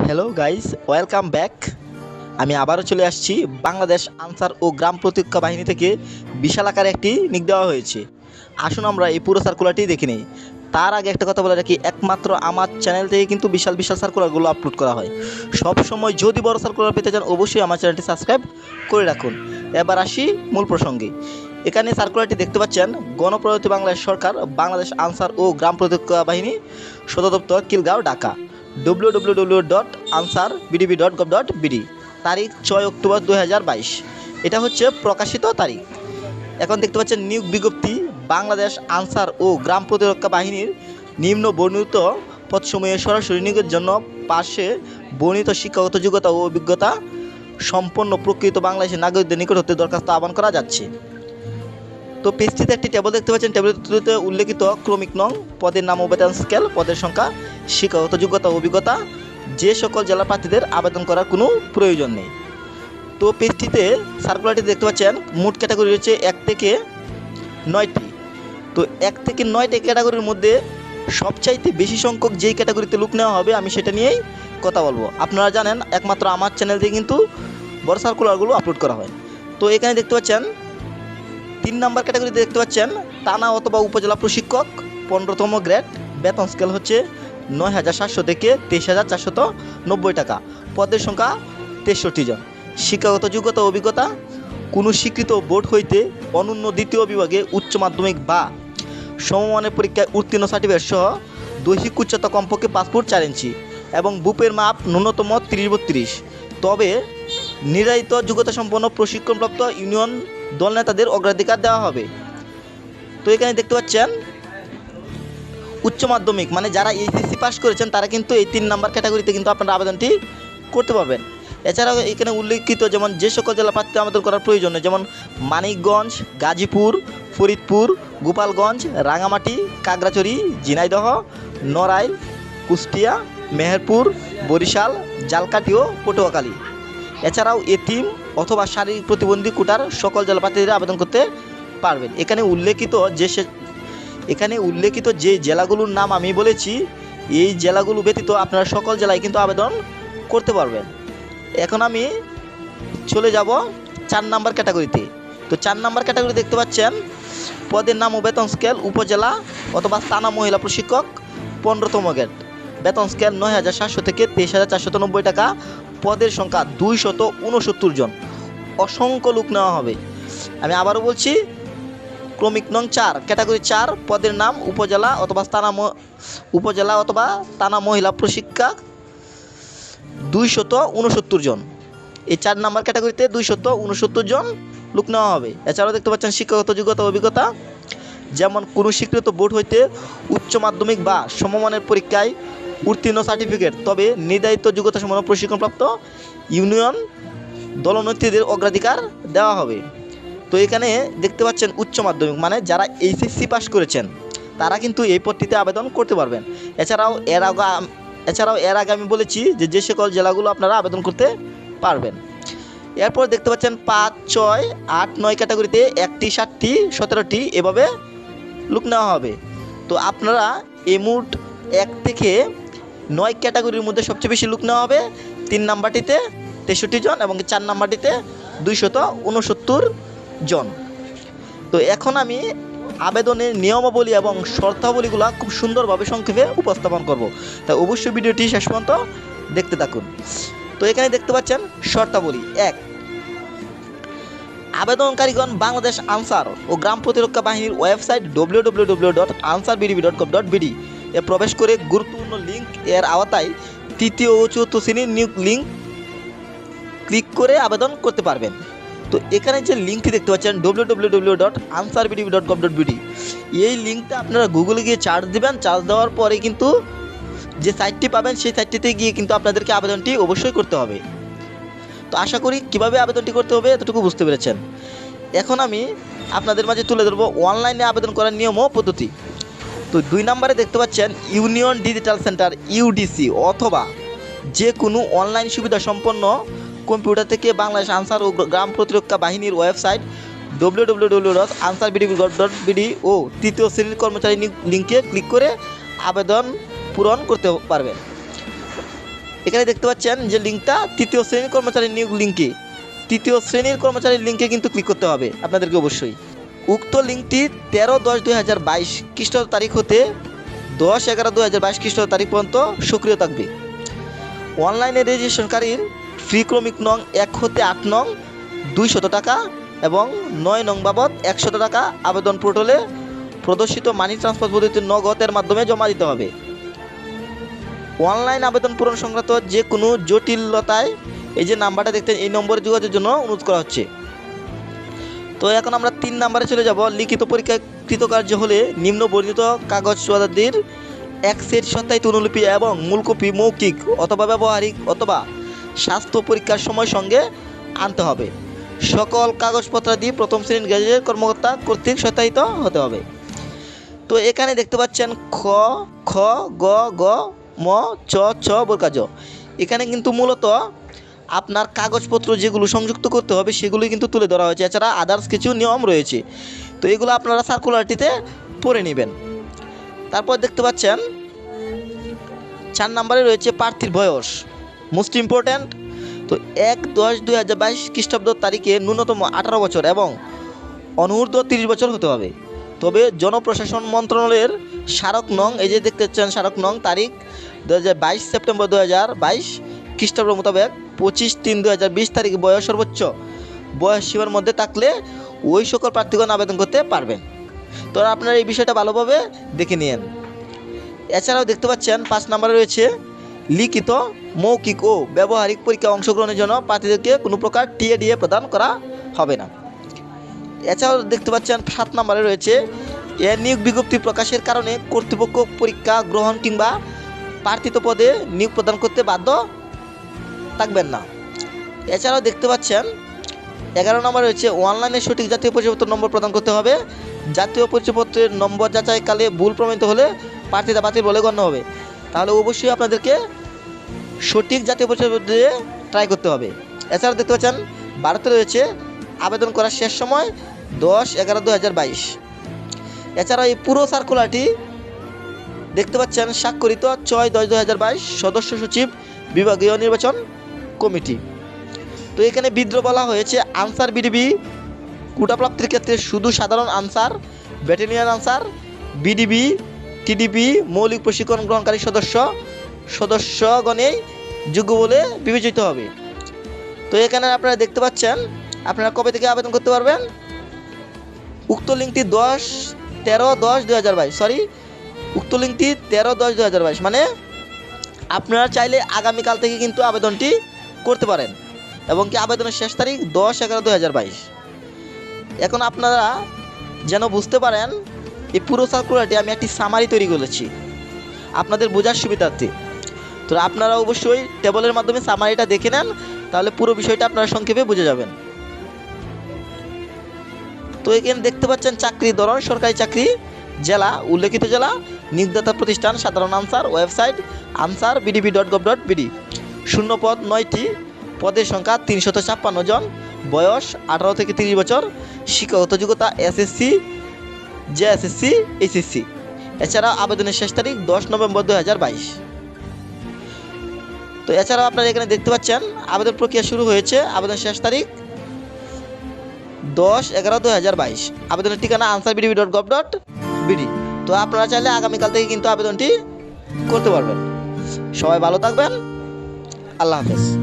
Hello guys welcome back আমি আবারও চলে আসছি বাংলাদেশ আনসার ও গ্রাম প্রতিরক্ষা বাহিনী থেকে বিশাল আকারে একটি নিক দেওয়া হয়েছে। আসুন আমরা এই পুরো সার্কুলারটি দেখে নিই। তার আগে একটা কথা বলে রাখি, একমাত্র আমার চ্যানেল থেকে কিন্তু বিশাল বিশাল সার্কুলারগুলো আপলোড করা হয়। সব সময় যদি বড় সার্কুলার পেতে চান, অবশ্যই আমার চ্যানেলটি সাবস্ক্রাইব করে রাখুন। এবার আসি মূল প্রসঙ্গে। এখানে সার্কুলারটি দেখতে পাচ্ছেন, গণপ্রজাতন্ত্রী বাংলাদেশ সরকার, বাংলাদেশ আনসার ও গ্রাম প্রতিরক্ষা বাহিনী সদর দপ্তর, Khilgaon, Dhaka. W W W dot Ansar dot dot তারিখ ছয় অক্টোবর দু হাজার বাইশ। এটা হচ্ছে প্রকাশিত তারিখ। এখন দেখতে পাচ্ছেন নিয়োগ বিজ্ঞপ্তি, বাংলাদেশ আনসার ও গ্রাম প্রতিরক্ষা বাহিনীর নিম্ন বর্ণিত পদসমূহে সরাসরি নিয়োগের জন্য পাশে বর্ণিত শিক্ষাগত যোগ্যতা ও অভিজ্ঞতা সম্পন্ন প্রকৃত বাংলাদেশের নাগরিকদের নিকট হতে দরখাস্ত আহ্বান করা যাচ্ছে। তো পেজটিতে একটি টেবল দেখতে পাচ্ছেন। টেবিলটিতে উল্লেখিত ক্রমিক নং, পদের নাম ও স্কেল পদের সংখ্যা, শিক্ষাগত যোগ্যতা অভিজ্ঞতা, যে সকল জেলা প্রার্থীদের আবেদন করার কোনো প্রয়োজন নেই। তো পেজটিতে সার্কুলারটি দেখতে পাচ্ছেন, মোট ক্যাটাগরি হচ্ছে এক থেকে নয়টি। তো এক থেকে নয়টি ক্যাটাগরির মধ্যে সবচাইতে বেশি সংখ্যক যেই ক্যাটাগরিতে লুক নেওয়া হবে, আমি সেটা নিয়েই কথা বলব। আপনারা জানেন, একমাত্র আমার চ্যানেল দিয়ে কিন্তু বড় সার্কুলারগুলো আপলোড করা হয়। তো এখানে দেখতে পাচ্ছেন তিন নাম্বার ক্যাটাগরিতে দেখতে পাচ্ছেন, থানা অথবা উপজেলা প্রশিক্ষক, পনেরোতম গ্রেড, বেতন স্কেল হচ্ছে নয় হাজার সাতশো থেকে তেইশ হাজার চারশত নব্বই টাকা। পদের সংখ্যা তেষট্টি জন। শিক্ষাগত যোগ্যতা অভিজ্ঞতা, কোনো স্বীকৃত বোর্ড হইতে অনন্য দ্বিতীয় বিভাগে উচ্চ মাধ্যমিক বা সমমানের পরীক্ষায় উত্তীর্ণ সার্টিফিকেট সহ দৈহিক উচ্চতা কমপক্ষে পাসপোর্ট চার ইঞ্চি এবং বুপের মাপ ন্যূনতম তিরিশ বত্রিশ। তবে নির্ধারিত যোগ্যতা সম্পন্ন প্রশিক্ষণপ্রাপ্ত ইউনিয়ন দল নেতাদের অগ্রাধিকার দেওয়া হবে। তো এখানে দেখতে পাচ্ছেন, উচ্চ মাধ্যমিক মানে যারা এইচএসসি পাস করেছেন, তারা কিন্তু এই তিন নাম্বার ক্যাটাগরিতে কিন্তু আপনারা আবেদনটি করতে পারবেন। এছাড়াও এখানে উল্লেখিত যেমন যে সকল জেলা প্রার্থী আবেদন করার প্রয়োজন যেমন মানিকগঞ্জ, গাজীপুর, ফরিদপুর, গোপালগঞ্জ, রাঙামাটি, কাগড়াছড়ি, ঝিনাইদহ, নড়াইল, কুষ্টিয়া, মেহেরপুর, বরিশাল জালকাটি ও পটুয়াখালী। এছাড়াও এতিম অথবা শারীরিক প্রতিবন্ধী কোটার সকল জেলা প্রার্থীরা আবেদন করতে পারবেন। এখানে উল্লেখিত যে এখানে উল্লেখিত যে জেলাগুলোর নাম আমি বলেছি, এই জেলাগুলো ব্যতীত আপনারা সকল জেলায় কিন্তু আবেদন করতে পারবেন। এখন আমি চলে যাব চার নাম্বার ক্যাটাগরিতে। তো চার নাম্বার ক্যাটাগরি দেখতে পাচ্ছেন, পদের নাম ও বেতন স্কেল উপজেলা অথবা স্থানা মহিলা প্রশিক্ষক পনেরোতম গেট বেতন স্কেল নয় হাজার সাতশো থেকে তেইশ হাজার চারশো টাকা। পদের সংখ্যা দুইশত উনসত্তর জন। অসংখ্য লোক নেওয়া হবে। আমি আবারও বলছি, ক্রমিক নং চার, ক্যাটাগরি চার, পদের নাম উপজেলা অথবা ম- উপজেলা অথবা তানা মহিলা প্রশিক্ষা দুইশত উনসত্তর জন। এই চার নাম্বার ক্যাটাগরিতে দুইশত উনসত্তর জন লোক নেওয়া হবে। এছাড়াও দেখতে পাচ্ছেন শিক্ষাগত যোগ্যতা, অভিজ্ঞতা। যেমন কোনো স্বীকৃত বোর্ড হইতে উচ্চ মাধ্যমিক বা সমমানের পরীক্ষায় উত্তীর্ণ সার্টিফিকেট। তবে নির্ধারিত যোগ্যতা সম্পন্ন প্রশিক্ষণপ্রাপ্ত ইউনিয়ন দলনেত্রীদের অগ্রাধিকার দেওয়া হবে। তো এখানে দেখতে পাচ্ছেন উচ্চ মাধ্যমিক মানে যারা এইচএসসি পাস করেছেন, তারা কিন্তু এই পদটিতে আবেদন করতে পারবেন। এছাড়াও এর আগে, এছাড়াও এর আগে আমি বলেছি যে যে সকল জেলাগুলো আপনারা আবেদন করতে পারবেন। এরপর দেখতে পাচ্ছেন পাঁচ, ছয়, আট, নয় ক্যাটাগরিতে একটি, সাতটি, সতেরোটি এভাবে লুক নেওয়া হবে। তো আপনারা এই মুট এক থেকে নয় ক্যাটাগরির মধ্যে সবচেয়ে বেশি লুক নেওয়া হবে। তিন নাম্বারটিতে তেষট্টি জন এবং চার নাম্বারটিতে দুইশত উনসত্তর জন। তো এখন আমি আবেদনের নিয়মাবলী এবং শর্তাবলীগুলো খুব সুন্দরভাবে সংক্ষেপে উপস্থাপন করব। তাই অবশ্যই ভিডিওটি শেষ পর্যন্ত দেখতে থাকুন। তো এখানে দেখতে পাচ্ছেন শর্তাবলী। এক, আবেদনকারীগণ বাংলাদেশ আনসার ও গ্রাম প্রতিরক্ষা বাহিনীর website W W W dot Ansar BDB dot com dot BD প্রবেশ করে গুরুত্বপূর্ণ লিঙ্ক এর আওতায় তৃতীয় ও চতুর্থ শ্রেণির নিয়োগ লিঙ্ক ক্লিক করে আবেদন করতে পারবেন। তো এখানে যে লিঙ্কটি দেখতে পাচ্ছেন W W W dot Ansar BDB dot com dot BD এই লিঙ্কটা আপনারা গুগলে গিয়ে চার্জ দেবেন চার্জ দেওয়ার পরে কিন্তু যে সাইটটি পাবেন, সেই সাইটটিতে গিয়ে কিন্তু আপনাদেরকে আবেদনটি অবশ্যই করতে হবে। তো আশা করি কীভাবে আবেদনটি করতে হবে এতটুকু বুঝতে পেরেছেন। এখন আমি আপনাদের মাঝে তুলে ধরবো অনলাইনে আবেদন করার নিয়ম ও পদ্ধতি। তো দুই নম্বরে দেখতে পাচ্ছেন ইউনিয়ন ডিজিটাল সেন্টার, ইউডিসি, অথবা যে কোনো অনলাইন সুবিধা সম্পন্ন কম্পিউটার থেকে বাংলাদেশ আনসার ও গ্রাম প্রতিরক্ষা বাহিনীর website W W W dot Ansar BD dot ও তৃতীয় শ্রেণির কর্মচারী লিঙ্কে ক্লিক করে আবেদন পূরণ করতে পারবেন। এখানে দেখতে পাচ্ছেন যে লিঙ্কটা তৃতীয় শ্রেণির কর্মচারী নিয়োগ লিঙ্কে তৃতীয় শ্রেণির কর্মচারীর লিঙ্কে কিন্তু ক্লিক করতে হবে আপনাদেরকে অবশ্যই। উক্ত লিঙ্কটি তেরো দশ দুই হাজার বাইশ খ্রিস্টাব্দ তারিখ হতে দশ এগারো দুই হাজার বাইশ খ্রিস্টাব্দ তারিখ পর্যন্ত সক্রিয় থাকবে। অনলাইনে রেজিস্ট্রেশনকারীর ফ্রি ক্রমিক নং এক হতে আট নং দুইশত টাকা এবং নয় নং বাবদ একশত টাকা আবেদন পোর্টালে প্রদর্শিত মানি ট্রান্সফার পদ্ধতি নগদের মাধ্যমে জমা দিতে হবে। অনলাইন আবেদন পূরণ সংক্রান্ত যে কোনো জটিলতায় এই যে নাম্বারটা দেখতেন এই নম্বরে যোগাযোগের জন্য অনুরোধ করা হচ্ছে। তো এখন আমরা তিন নাম্বারে চলে যাব। লিখিত পরীক্ষা কৃতকার্য হলে নিম্ন বর্ণিত কাগজ সোয়াদাদির এক সেট সত্যায়িত অনুলিপি এবং মূল কপি মৌখিক অথবা ব্যবহারিক অথবা স্বাস্থ্য পরীক্ষার সময় সঙ্গে আনতে হবে। সকল কাগজপত্রাদি প্রথম শ্রেণির গ্যাজেটের কর্মকর্তা কর্তৃক সত্যায়িত হতে হবে। তো এখানে দেখতে পাচ্ছেন খ খ, গ গ, ম, চ ছ বরকাজ এখানে কিন্তু মূলত আপনার কাগজপত্র যেগুলো সংযুক্ত করতে হবে, সেগুলোই কিন্তু তুলে ধরা হয়েছে। এছাড়া আদার্স কিছু নিয়ম রয়েছে। তো এগুলো আপনারা সার্কুলারটিতে পড়ে নেবেন। তারপর দেখতে পাচ্ছেন, চার নম্বরে রয়েছে প্রার্থীর বয়স। মোস্ট ইম্পর্ট্যান্ট তো এক দশ দুই হাজার বাইশ খ্রিস্টাব্দ তারিখে ন্যূনতম আঠারো বছর এবং অনূর্ধ্ব তিরিশ বছর হতে হবে। তবে জনপ্রশাসন মন্ত্রণালয়ের স্মারক নং, এই যে দেখতে পাচ্ছেন স্মারক নং, তারিখ দু হাজার বাইশ সেপ্টেম্বর দু হাজার বাইশ খ্রিস্টাব্দ মোতাবেক পঁচিশ তিন দু হাজার বিশ তারিখ বয়স সর্বোচ্চ। বয়স সীমার মধ্যে থাকলে ওই সকল প্রার্থীগণ আবেদন করতে পারবেন। তো আপনারা এই বিষয়টা ভালোভাবে দেখে নিন এছাড়াও দেখতে পাচ্ছেন, পাঁচ নম্বরে রয়েছে, লিখিত মৌখিক ও ব্যবহারিক পরীক্ষা অংশগ্রহণের জন্য প্রার্থীদেরকে কোনো প্রকার টিএডিএ প্রদান করা হবে না। এছাড়াও দেখতে পাচ্ছেন, সাত নম্বরে রয়েছে এর নিয়োগ বিজ্ঞপ্তি প্রকাশের কারণে কর্তৃপক্ষ পরীক্ষা গ্রহণ কিংবা প্রার্থিত পদে নিয়োগ প্রদান করতে বাধ্য থাকবেন না। এছাড়াও দেখতে পাচ্ছেন, এগারো নম্বর রয়েছে অনলাইনে সঠিক জাতীয় পরিচয়পত্র নম্বর প্রদান করতে হবে। জাতীয় পরিচয়পত্রের নম্বর যাচাইকালে ভুল প্রমাণিত হলে প্রার্থীতা বাতিল বলে গণ্য হবে। তাহলে অবশ্যই আপনাদেরকে সঠিক জাতীয় পরিচয়পত্র দিয়ে ট্রাই করতে হবে। এছাড়া দেখতে পাচ্ছেন, ভারতে রয়েছে আবেদন করার শেষ সময় দশ এগারো দু হাজার বাইশ। এছাড়া এই পুরো সার্কুলারটি দেখতে পাচ্ছেন, স্বাক্ষরিত ছয় দশ দু হাজার বাইশ সদস্য সচিব, বিভাগীয় নির্বাচন কমিটি। তো এখানে বিদ্রোহ বলা হয়েছে, আনসার বিডিবি কোটা প্রাপ্তির ক্ষেত্রে শুধু সাধারণ Ansar, battalion Ansar, BDB, TDP, মৌলিক প্রশিক্ষণ গ্রহণকারী সদস্য সদস্যগণেই যোগ্য বলে বিবেচিত হবে। তো এখানে আপনারা দেখতে পাচ্ছেন, আপনারা কবে থেকে আবেদন করতে পারবেন? উক্ত লিঙ্কটি দশ তেরো দশ দু হাজার বাইশ সরি উক্ত লিঙ্কটি তেরো দশ দু হাজার বাইশ মানে আপনারা চাইলে আগামীকাল থেকে কিন্তু আবেদনটি করতে পারেন এবং কি আবেদনের শেষ তারিখ দশ এগারো দু হাজার বাইশ। এখন আপনারা যেন বুঝতে পারেন, এই পুরো সার্কুলারটি আমি একটি সামারি তৈরি করেছি। আপনাদের বোঝার সুবিধার্থে। তো আপনারা অবশ্যই টেবলের মাধ্যমে সামারিটা দেখে নেন, তাহলে পুরো বিষয়টা আপনারা সংক্ষেপে বুঝে যাবেন। তো এখানে দেখতে পাচ্ছেন চাকরি ধরন, সরকারি চাকরি, জেলা, উল্লেখিত জেলা, নিয়োগদাতা প্রতিষ্ঠান, সাধারণ Ansar, website, Ansar BDB dot gov dot BD শূন্য পদ নয়টি, পদের সংখ্যা তিনশত ছাপ্পান্ন জন, বয়স আঠারো থেকে তিরিশ বছর, শিক্ষাগত যোগ্যতা এসএসসি জেএসএসসি এইচএসসি এছাড়া আবেদনের শেষ তারিখ দশ নভেম্বর দু হাজার বাইশ। তো এছাড়াও আপনারা এখানে দেখতে পাচ্ছেন, আবেদন প্রক্রিয়া শুরু হয়েছে আবেদন শেষ তারিখ দশ এগারো দু হাজার বাইশ। আবেদনের ঠিকানা Ansar BDB dot gov dot BD. তো আপনারা চাইলে আগামীকাল থেকে কিন্তু আবেদনটি করতে পারবেন। সবাই ভালো থাকবেন। আল্লাহ হাফেজ।